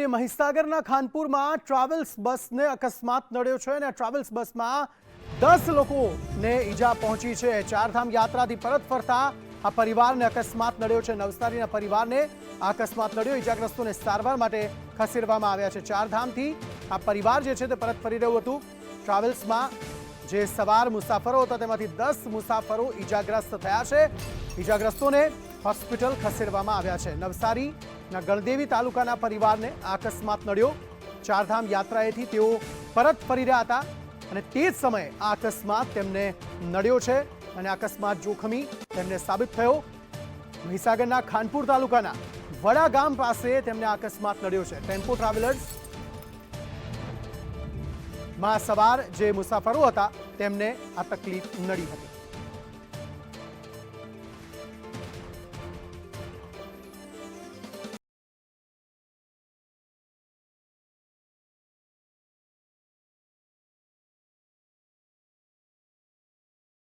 કરીએ મહીસાગરના ખાનપુરમાં ટ્રાવેલ્સ બસને અકસ્માત નડ્યો છે અને ટ્રાવેલ્સ બસમાં દસ લોકોને ઈજા પહોંચી છે. ચારધામ યાત્રાથી પરત ફરતા આ પરિવારને અકસ્માત નડ્યો છે. નવસારીના પરિવારને આ અકસ્માત નડ્યો. ઈજાગ્રસ્તોને સારવાર માટે ખસેડવામાં આવ્યા છે. ચારધામથી આ પરિવાર જે છે તે પરત ફરી રહ્યું હતું. ટ્રાવેલ્સમાં જે સવાર મુસાફરો હતા તેમાંથી દસ મુસાફરો ઈજાગ્રસ્ત થયા છે. ઈજાગ્રસ્તોને હોસ્પિટલ ખસેડવામાં આવ્યા છે. નવસારીના ગણદેવી તાલુકાના પરિવારને અકસ્માત નડ્યો. ચારધામ યાત્રાએથી તેઓ પરત ફરી રહ્યા હતા અને તે જ સમયે આ અકસ્માત તેમને નડ્યો છે અને અકસ્માત જોખમી તેમને સાબિત થયો. મહીસાગરના ખાનપુર તાલુકાના વડા ગામ પાસે તેમને અકસ્માત નડ્યો છે. ટેમ્પો ટ્રાવેલર્સમાં સવાર જે મુસાફરો હતા તેમને આ તકલીફ નડી હતી.